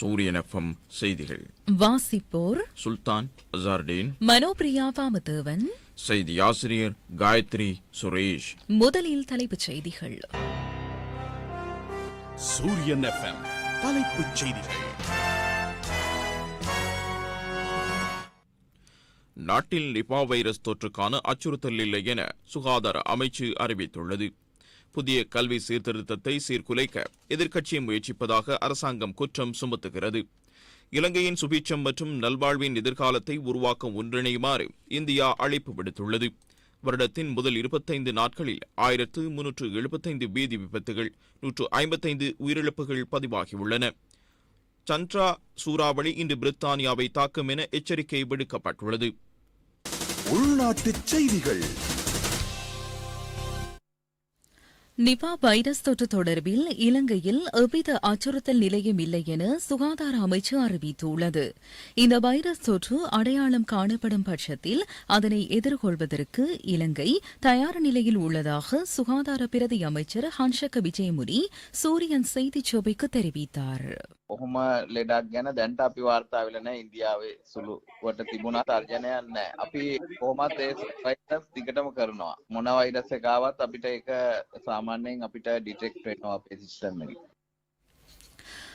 சூரியன் எஃப்எம் செய்திகள். வாசிப்போர் சுல்தான் அசார்டீன் மனோபிரியா வாமதேவன். செய்தி ஆசிரியர் காயத்ரி சுரேஷ். முதலில் தலைப்புச் செய்திகள். சூரியன் எஃப்எம் தலைப்புச் செய்திகள். நாட்டில் நிபா வைரஸ் தொற்றுக்கான அச்சுறுத்தல் இல்லை என சுகாதார அமைச்சு அறிவித்துள்ளது. புதிய கல்வி சீர்திருத்தத்தை சீர்குலைக்க எதிர்க்கட்சி முயற்சிப்பதாக அரசாங்கம் குற்றம் சுமத்துகிறது. இலங்கையின் சுபீட்சம் மற்றும் நல்வாழ்வின் எதிர்காலத்தை உருவாக்க ஒன்றிணையுமாறு இந்தியா அழைப்பு விடுத்துள்ளது. வருடத்தின் முதல் இருபத்தைந்து நாட்களில் ஆயிரத்து முன்னூற்று எழுபத்தைந்து வீதி விபத்துகள் நூற்று ஐம்பத்தைந்து உயிரிழப்புகள் பதிவாகியுள்ளன. சந்திரா சூறாவளி இன்று பிரித்தானியாவை தாக்கும் என எச்சரிக்கை விடுக்கப்பட்டுள்ளது. உள்நாட்டு செய்திகள். நிபா வைரஸ் தொற்று தொடர்பில் இலங்கையில் எவ்வித அச்சுறுத்தல் நிலையும் இல்லை என சுகாதார அமைச்சு அறிவித்துள்ளது. இந்த வைரஸ் தொற்று அடையாளம் காணப்படும் பட்சத்தில் அதனை எதிர்கொள்வதற்கு இலங்கை தயார் நிலையில் உள்ளதாக சுகாதார பிரதி அமைச்சர் ஹன்ஷக விஜயமுனி சூரியன் செய்திச் சபைக்கு தெரிவித்தார். ඔහොම ලෙඩක් ගැන දැන්ට අපි වාර්තා වෙලා නැහැ ඉන්දියාවේ සුළුවට තිබුණා තර්ජනයක් නැහැ. අපි කොහොමත් ඒ වෛරස් දිගටම කරනවා. මොන වෛරස් එක ආවත් අපිට ඒක සාමාන්‍යයෙන් අපිට ඩිටෙක්ට් වෙනවා අපේ සිස්ටම් එකේ.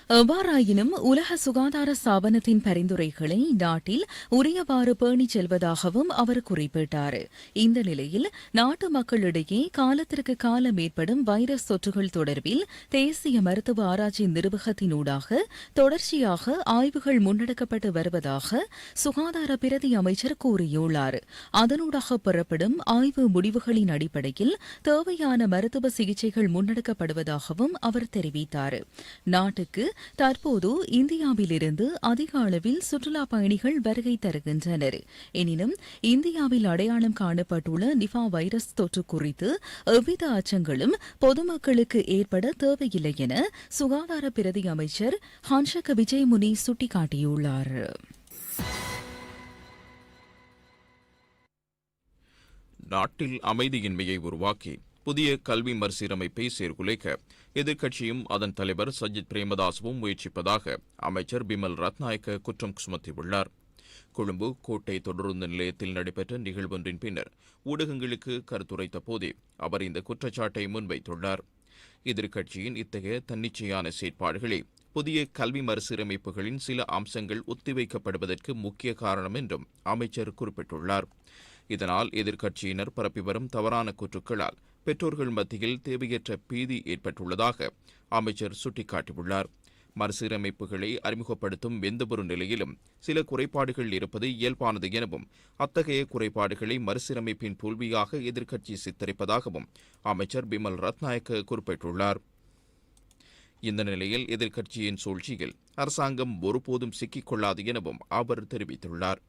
எவ்வாறாயினும் உலக சுகாதார ஸ்தாபனத்தின் பரிந்துரைகளை நாட்டில் உரியவாறு பேணிச் செல்வதாகவும் அவர் குறிப்பிட்டார். இந்த நிலையில் நாட்டு மக்களிடையே காலத்திற்கு காலம் ஏற்படும் வைரஸ் தொற்றுகள் தொடர்பில் தேசிய மருத்துவ ஆராய்ச்சி நிர்வாகத்தினூடாக தொடர்ச்சியாக ஆய்வுகள் முன்னெடுக்கப்பட்டு வருவதாக சுகாதார பிரதி அமைச்சர் கூறியுள்ளார். அதனூடாக பெறப்படும் ஆய்வு முடிவுகளின் அடிப்படையில் தேவையான மருத்துவ சிகிச்சைகள் முன்னெடுக்கப்படுவதாகவும் அவர் தெரிவித்தார். நாட்டுக்கு தற்போது இந்தியாவிலிருந்து அதிக அளவில் சுற்றுலா பயணிகள் வருகை தருகின்றனர். எனினும் இந்தியாவில் அடையாளம் காணப்பட்டுள்ள நிபா வைரஸ் தொற்று குறித்து எவ்வித அச்சங்களும் பொதுமக்களுக்கு ஏற்பட தேவையில்லை என சுகாதார பிரதி அமைச்சர் ஹான்ஷக விஜயமுனி சுட்டிக்காட்டியுள்ளார். நாட்டில் அமைதியின்மையை உருவாக்கி புதிய கல்வி மறுசீரமைப்பை சீர்குலைக்க எதிர்க்கட்சியும் அதன் தலைவர் சஜித் பிரேமதாசவும் முயற்சிப்பதாக அமைச்சர் பிமல் ரத்நாயக்க குற்றம் சுமத்தியுள்ளார். கொழும்பு கோட்டை தொடருந்து நிலையத்தில் நடைபெற்ற நிகழ்வொன்றின் பின்னர் ஊடகங்களுக்கு கருத்துரைத்த போதே அவர் இந்த குற்றச்சாட்டை முன்வைத்துள்ளார். எதிர்க்கட்சியின் இத்தகைய தன்னிச்சையான செயற்பாடுகளே புதிய கல்வி மறுசீரமைப்புகளின் சில அம்சங்கள் ஒத்திவைக்கப்படுவதற்கு முக்கிய காரணம் என்றும் அமைச்சர் குறிப்பிட்டுள்ளார். இதனால் எதிர்க்கட்சியினர் பரப்பி வரும் தவறான கூற்றுக்களால் பெற்றோர்கள் மத்தியில் தேவையற்ற பீதி ஏற்பட்டுள்ளதாக அமைச்சர் சுட்டிக்காட்டியுள்ளார். மறுசீரமைப்புகளை அறிமுகப்படுத்தும் எந்தவொரு நிலையிலும் சில குறைபாடுகள் இருப்பது இயல்பானது எனவும் அத்தகைய குறைபாடுகளை மறுசீரமைப்பின் தோல்வியாக எதிர்க்கட்சி சித்தரிப்பதாகவும் அமைச்சர் பிமல் ரத்நாயக்க குறிப்பிட்டுள்ளார். இந்த நிலையில் எதிர்க்கட்சியின் சூழ்ச்சியில் அரசாங்கம் ஒருபோதும் சிக்கிக்கொள்ளாது எனவும் அவர் தெரிவித்துள்ளார்.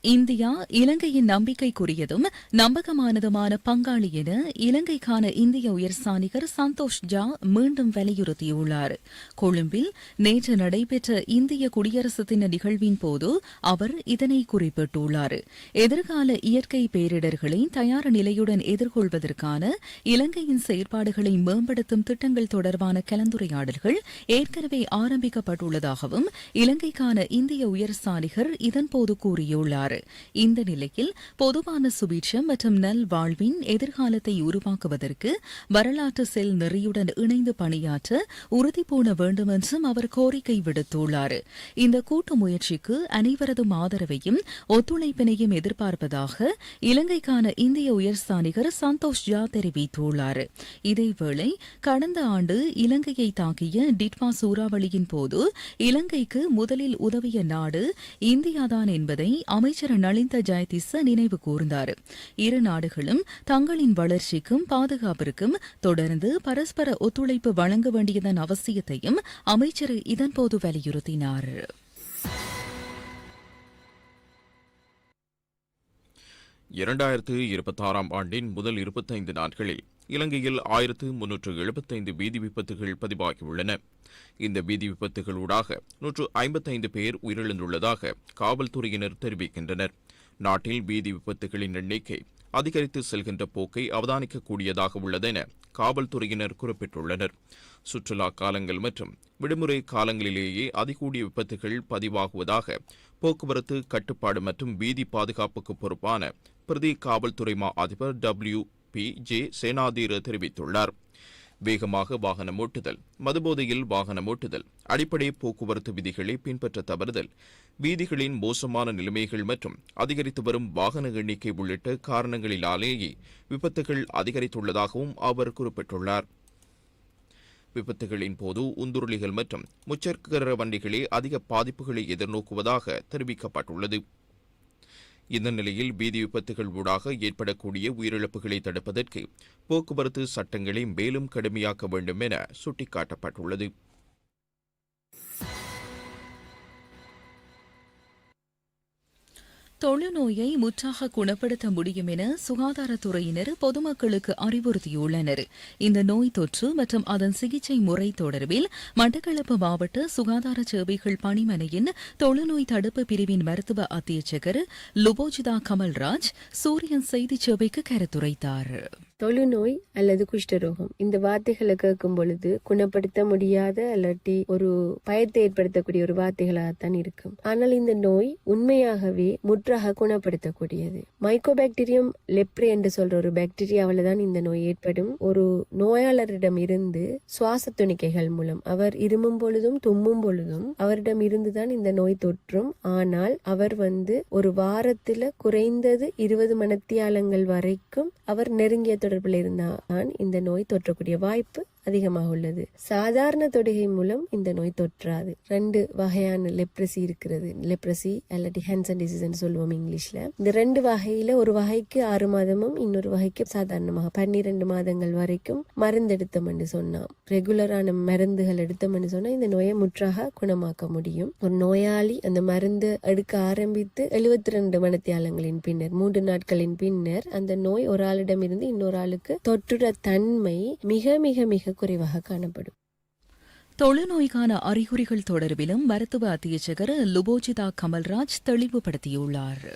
இந்தியா இலங்கையின் நம்பிக்கைக்குரியதும் நம்பகமானதுமான பங்காளி என இலங்கைக்கான இந்திய உயர்சாணிகர் சந்தோஷ் ஜா மீண்டும் வலியுறுத்தியுள்ளார். கொழும்பில் நேற்று நடைபெற்ற இந்திய குடியரசு தின நிகழ்வின் போது அவர் இதனை குறிப்பிட்டுள்ளார். எதிர்கால இயற்கை பேரிடர்களை தயார் நிலையுடன் எதிர்கொள்வதற்கான இலங்கையின் செயற்பாடுகளை மேம்படுத்தும் திட்டங்கள் தொடர்பான கலந்துரையாடல்கள் ஏற்கனவே ஆரம்பிக்கப்பட்டுள்ளதாகவும் இலங்கைக்கான இந்திய உயர்சாணிகர் இதன்போது கூறியுள்ளார். தெரிவித்துள்ளார் இந்த நிலையில் பொதுவான சுபீட்சம் மற்றும் நல்வாழ்வின் எதிர்காலத்தை உருவாக்குவதற்கு வரலாற்று செல் நெறியுடன் இணைந்து பணியாற்ற உறுதிபூண வேண்டும் என்றும் அவர் கோரிக்கை விடுத்துள்ளார். இந்த கூட்டு முயற்சிக்கு அனைவரதும் ஆதரவையும் ஒத்துழைப்பினையும் எதிர்பார்ப்பதாக இலங்கைக்கான இந்திய உயர்ஸ்தானிகர் சந்தோஷ் ஜா தெரிவித்துள்ளார். இதேவேளை கடந்த ஆண்டு இலங்கையை தாக்கிய டிட்மா சூறாவளியின் போது இலங்கைக்கு முதலில் உதவிய நாடு இந்தியாதான் என்பதை அமைச்சர் அமைச்சர் நளிந்த ஜெயதிச நினைவு கூர்ந்தார். இரு நாடுகளும் தங்களின் வளர்ச்சிக்கும் பாதுகாப்பிற்கும் தொடர்ந்து பரஸ்பர ஒத்துழைப்பு வழங்க வேண்டியதன் அவசியத்தையும் அமைச்சர் இதன்போது வலியுறுத்தினார். இரண்டாயிரத்து இருபத்தாறாம் ஆண்டின் முதல் இருபத்தைந்து நாட்களில் இலங்கையில் ஆயிரத்து முன்னூற்று எழுபத்தைந்து வீதி விபத்துகள் பதிவாகியுள்ளன. இந்த வீதி விபத்துகளூடாக நூற்று ஐம்பத்தைந்து பேர் உயிரிழந்துள்ளதாக காவல்துறையினர் தெரிவிக்கின்றனர். நாட்டில் வீதி விபத்துகளின் எண்ணிக்கை அதிகரித்து செல்கின்ற போக்கை அவதானிக்கக்கூடியதாக உள்ளதென காவல்துறையினர் குறிப்பிட்டுள்ளனர். சுற்றுலா காலங்கள் மற்றும் விடுமுறை காலங்களிலேயே அதிகூடிய விபத்துகள் பதிவாகுவதாக போக்குவரத்து கட்டுப்பாடு மற்றும் வீதி பாதுகாப்புக்கு பொறுப்பான பிரதி காவல்துறை மா அதிபர் டபிள்யூ பி ஜே சேனாதீர தெரிவித்துள்ளார். வேகமாக வாகனம் ஓட்டுதல் மதுபோதையில் வாகனம் ஓட்டுதல் அடிப்படை போக்குவரத்து விதிகளை பின்பற்ற தவறுதல் வீதிகளின் மோசமான நிலைமைகள் மற்றும் அதிகரித்து வரும் வாகன எண்ணிக்கை உள்ளிட்ட காரணங்களிலேயே விபத்துகள் அதிகரித்துள்ளதாகவும் அவர் குறிப்பிட்டுள்ளார். விபத்துகளின் போது உந்துருளிகள் மற்றும் முச்சக்கர வண்டிகளே அதிக பாதிப்புகளை எதிர்நோக்குவதாக தெரிவிக்கப்பட்டுள்ளது. இந்த நிலையில் வீதி விபத்துகள் ஊடாக ஏற்படக்கூடிய உயிரிழப்புகளை தடுப்பதற்கு போக்குவரத்து சட்டங்களை மேலும் கடுமையாக்க வேண்டும் என சுட்டிக்காட்டப்பட்டுள்ளது. தொழுநோயை முற்றாக குணப்படுத்த முடியும் என சுகாதாரத்துறையினர் பொதுமக்களுக்கு அறிவுறுத்தியுள்ளனர். இந்த நோய் தொற்று மற்றும் அதன் சிகிச்சை முறை தொடர்பில் மட்டக்களப்பு மாவட்ட சுகாதார சேவைகள் பணிமனையின் தொழுநோய் தடுப்பு பிரிவின் மருத்துவ அத்தியட்சகர் லுபோஜிதா கமல்ராஜ் சூரியன் செய்திச் சேவைக்கு கருத்துரைத்தார். தொழுநோய் அல்லது குஷ்டரோகம். இந்த வார்த்தைகளை கேட்கும் பொழுது குணப்படுத்த முடியாத அல்லாட்டி ஒரு பயத்தை ஏற்படுத்தக்கூடிய ஒரு வார்த்தைகளாகத்தான் இருக்கும். ஆனால் இந்த நோய் உண்மையாகவே முற்றாக குணப்படுத்தக்கூடியது. மைக்கோபாக்டீரியம் லெப்ரே என்று சொல்ற ஒரு பாக்டீரியாவில தான் இந்த நோய் ஏற்படும். ஒரு நோயாளரிடம் இருந்து சுவாச துணிக்கைகள் மூலம் அவர் இருமும் பொழுதும் தும்மும் பொழுதும் அவரிடம் இருந்துதான் இந்த நோய் தொற்றும். ஆனால் அவர் வந்து ஒரு வாரத்துல குறைந்தது இருபது மணத்தியாலங்கள் வரைக்கும் அவர் நெருங்கிய தொடர்பில் இருந்தால் இந்த நோய் தொற்றக்கூடிய வாய்ப்பு அதிகமாக உள்ளது. சாதாரண தொடுகை மூலம் இந்த நோய் தொற்றாது. ரெண்டு வகையான லெப்ரசி இருக்கிறது. லெப்ரசி அல்லாட்டி ஹேன்சன் டிசீஸ் சொல்லுவோம் இங்கிலீஷ்ல. இந்த ரெண்டு வகையில ஒரு வகைக்கு ஆறு மாதமும் இன்னொரு வகைக்கு சாதாரணமாக பன்னிரண்டு மாதங்கள் வரைக்கும் மருந்து எடுத்தோம்னு சொன்னான் ரெகுலரான மருந்துகள் எடுத்தோம்னு சொன்னா இந்த நோயை முற்றாக குணமாக்க முடியும். ஒரு நோயாளி அந்த மருந்து எடுக்க ஆரம்பித்து எழுபத்தி ரெண்டு மனத்தியாலங்களின் பின்னர் மூன்று நாட்களின் பின்னர் அந்த நோய் ஒரு ஆளிடமிருந்து இன்னொரு ஆளுக்கு தொற்றுற தன்மை மிக மிக மிக குறைவாக காணப்படும். தொழுநோய்க்கான அறிகுறிகள் தொடர்பிலும் மருத்துவ அத்தியட்சகர் லுபோஜிதா கமல்ராஜ் தெளிவுபடுத்தியுள்ளார்.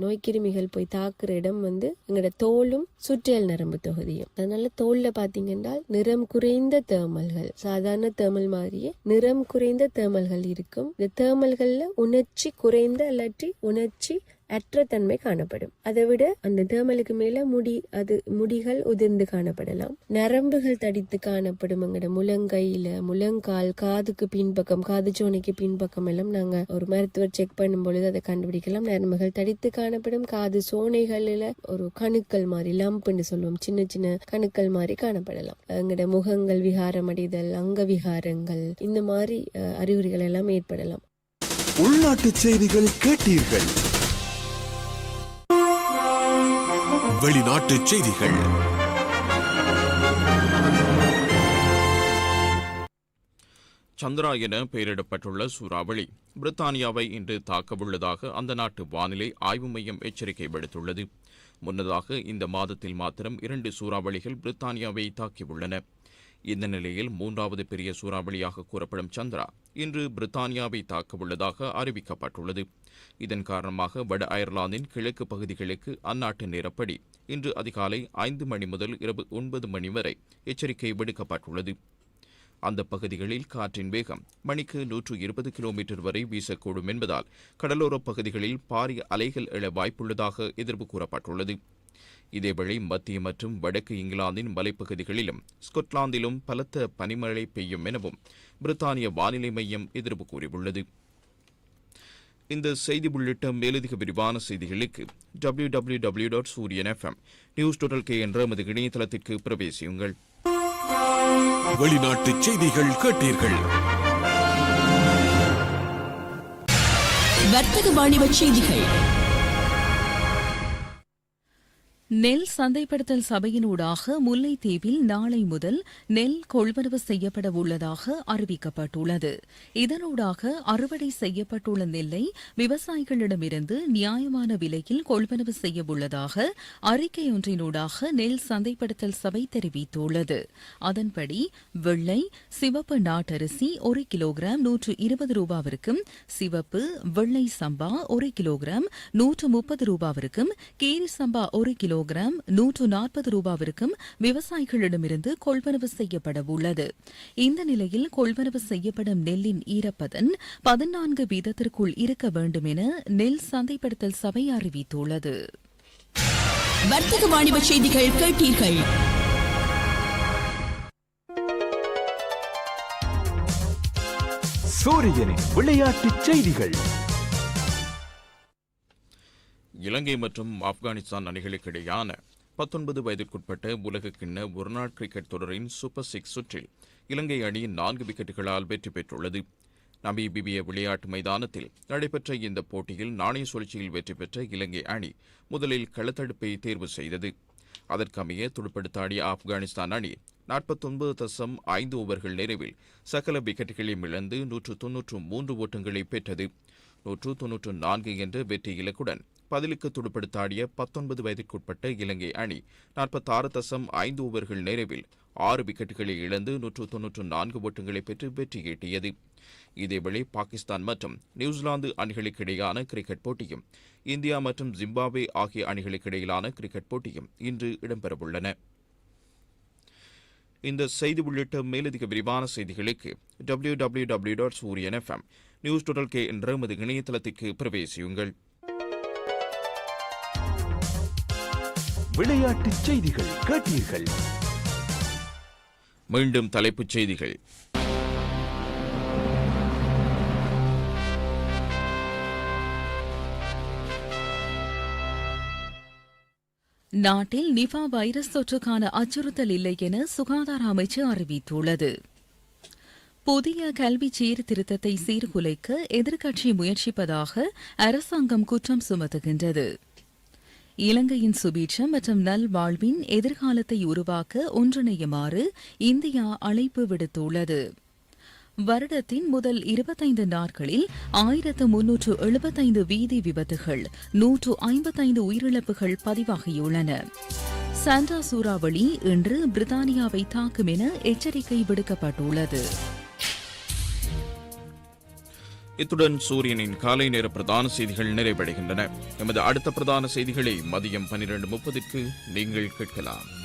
நோய்க்கிருமிகள் போய் தாக்குற இடம் வந்து எங்களோட தோலும் சுற்றியல் நரம்பு தொகுதியும். அதனால தோல்ல பாத்தீங்கன்னா நிறம் குறைந்த தேமல்கள். சாதாரண தேமல் மாதிரியே நிறம் குறைந்த தேமல்கள் இருக்கும். இந்த தேமல்கள்ல உணர்ச்சி குறைந்த இல்லாட்டி உணர்ச்சி அற்ற தன்மை காணப்படும். அதை விட அந்த தேமலுக்கு மேல முடி அது முடிகள் உதிர்ந்து காணப்படலாம். நரம்புகள் தடித்து காணப்படும். எங்கட முழங்கையில முழங்கால் காதுக்கு பின்பக்கம் காது சோனைக்கு பின்பக்கம் எல்லாம் நாங்க ஒரு மருத்துவர் செக் பண்ணும் பொழுது அதை கண்டுபிடிக்கலாம். நரம்புகள் தடித்து காணப்படும். காது சோனைகளில ஒரு கணுக்கள் மாதிரி லம்ப்னு சொல்லுவோம். சின்ன சின்ன கணுக்கள் மாதிரி காணப்படலாம். எங்கட முகங்கள் விகாரம் அடைதல் அங்க விகாரங்கள் இந்த மாதிரி அறிகுறிகள் எல்லாம் ஏற்படலாம். உள்நாட்டு செய்திகள் கேட்டீர்கள். வெளிநாட்டு செய்திகள். சந்திரா என பெயரிடப்பட்டுள்ள சூறாவளி பிரித்தானியாவை இன்று தாக்கவுள்ளதாக அந்த நாட்டு வானிலை ஆய்வு மையம் எச்சரிக்கை விடுத்துள்ளது. முன்னதாக இந்த மாதத்தில் மாத்திரம் இரண்டு சூறாவளிகள் பிரித்தானியாவை தாக்கியுள்ளன. இந்த நிலையில் மூன்றாவது பெரிய சூறாவளியாக கூறப்படும் சந்திரா இன்று பிரித்தானியாவை தாக்கவுள்ளதாக அறிவிக்கப்பட்டுள்ளது. இதன் காரணமாக வட அயர்லாந்தின் கிழக்கு பகுதிகளுக்கு அந்நாட்டு நேரப்படி இன்று அதிகாலை ஐந்து மணி முதல் இரவு ஒன்பது மணி வரை எச்சரிக்கை விடுக்கப்பட்டுள்ளது. அந்த பகுதிகளில் காற்றின் வேகம் மணிக்கு நூற்று இருபது கிலோமீட்டர் வரை வீசக்கூடும் என்பதால் கடலோரப் பகுதிகளில் பாரிய அலைகள் எழ வாய்ப்புள்ளதாக எதிர்ப்பு கூறப்பட்டுள்ளது. இதேவேளை மத்திய மற்றும் வடக்கு இங்கிலாந்தின் மலைப்பகுதிகளிலும் ஸ்கொட்லாந்திலும் பலத்த பனிமழை பெய்யும் எனவும் பிரித்தானிய வானிலை மையம் எதிர்ப்பு கூறியுள்ளது. இந்த செய்தி உள்ளிட்ட மேலதிக விரிவான செய்திகளுக்கு W W W dot Sooriyan FM news dot L K என்ற எமது இணையதளத்திற்கு பிரவேசியுங்கள். வெளிநாட்டு செய்திகள் கேட்டீர்கள். வர்த்தக வாணிப செய்திகள். நெல் சந்தைப்படுத்தல் சபையினூடாக முல்லைத்தீவில் நாளை முதல் நெல் கொள்வனவு செய்யப்பட உள்ளதாக அறிவிக்கப்பட்டுள்ளது. இதனூடாக அறுவடை செய்யப்பட்டுள்ள நெல்லை விவசாயிகளிடமிருந்து நியாயமான விலையில் கொள்வனவு செய்ய உள்ளதாக அறிக்கையொன்றினூடாக நெல் சந்தைப்படுத்தல் சபை தெரிவித்துள்ளது. அதன்படி வெள்ளை சிவப்பு நாட்டரிசி ஒரு கிலோகிராம் நூற்று இருபது ரூபாவிற்கும் சிவப்பு வெள்ளை சம்பா ஒரு கிலோகிராம் நூற்று முப்பது ரூபாவிற்கும் கீரி சம்பா ஒரு கிலோ கிலோகிராம் நூற்று நாற்பது ரூபாவிற்கும் விவசாயிகளிடமிருந்து கொள்வனவு செய்யப்பட உள்ளது. இந்த நிலையில் கொள்வனவு செய்யப்படும் நெல்லின் ஈரப்பதன் பதினான்கு வீதத்திற்குள் இருக்க வேண்டும் என நெல் சந்தைப்படுத்தல் சபை அறிவித்துள்ளது. வர்த்தக வாணிப செய்திகள் கேட்டீர்கள். சூரியனின் விளையாட்டுச் செய்திகள். இலங்கை மற்றும் ஆப்கானிஸ்தான் அணிகளுக்கிடையான பத்தொன்பது வயதிற்குட்பட்ட உலக கிண்ண ஒருநாள் கிரிக்கெட் தொடரின் சூப்பர் சிக்ஸ் சுற்றில் இலங்கை அணி நான்கு விக்கெட்டுகளால் வெற்றி பெற்றுள்ளது. நமீபிபிய விளையாட்டு மைதானத்தில் நடைபெற்ற இந்த போட்டியில் நாணய சுழற்சியில் வெற்றி பெற்ற இலங்கை அணி முதலில் களத்தடுப்பை தேர்வு செய்தது. அதற்கமைய துடுப்படுத்தாடிய ஆப்கானிஸ்தான் அணி நாற்பத்தொன்பது தசம் ஐந்து ஓவர்கள் நிறைவில் சகல விக்கெட்டுகளையும் இழந்து நூற்று தொன்னூற்று மூன்று ஓட்டங்களை பெற்றது. நூற்று தொன்னூற்று நான்கு என்ற வெற்றி இலக்குடன் பதிலுக்கு துடுப்படுத்தாடிய பத்தொன்பது வயதிற்குட்பட்ட இலங்கை அணி நாற்பத்தாறு தசம் ஐந்து ஓவர்கள் நிறைவில் ஆறு விக்கெட்டுகளை இழந்து நூற்று தொன்னூற்று நான்கு ஓட்டங்களை பெற்று வெற்றி ஈட்டியது. இதேவேளை பாகிஸ்தான் மற்றும் நியூசிலாந்து அணிகளுக்கிடையிலான கிரிக்கெட் போட்டியும் இந்தியா மற்றும் ஜிம்பாப்வே ஆகிய அணிகளுக்கிடையிலான கிரிக்கெட் போட்டியும் இன்று இடம்பெறவுள்ளன. இந்த செய்தி உள்ளிட்ட மேலதிக விரிவான செய்திகளுக்கு W W W dot Sooriyan FM news dot L K என்ற எமது இணையதளத்திற்கு பிரவேசியுங்கள். விளையாட்டுச் செய்திகள் கேட்டீர்கள். மீண்டும் தலைப்புச் செய்திகள். நாட்டில் நிபா வைரஸ் தொற்றுக்கான அச்சுறுத்தல் இல்லை என சுகாதார அமைச்சு அறிவித்துள்ளது. புதிய கல்வி சீர்திருத்தத்தை சீர்குலைக்க எதிர்க்கட்சி முயற்சிப்பதாக அரசாங்கம் குற்றம் சுமத்துகின்றது. இலங்கையின் சுபீட்சம் மற்றும் நல்வாழ்வின் எதிர்காலத்தை உருவாக்க ஒன்றிணையுமாறு இந்தியா அழைப்பு விடுத்துள்ளது. வருடத்தின் முதல் இருபத்தைந்து நாட்களில் ஆயிரத்து முன்னூற்று எழுபத்தைந்து வீதி விபத்துகள் நூற்று ஐம்பத்தைந்து உயிரிழப்புகள் பதிவாகியுள்ளன. சாண்டா சூறாவளி இன்று பிரித்தானியாவை தாக்கும் என எச்சரிக்கை விடுக்கப்பட்டுள்ளது. இத்துடன் சூரியனின் காலை நேர பிரதான செய்திகள் நிறைவடைகின்றன. எமது அடுத்த பிரதான செய்திகளை மதியம் பனிரெண்டு முப்பதுக்கு நீங்கள் கேட்கலாம்.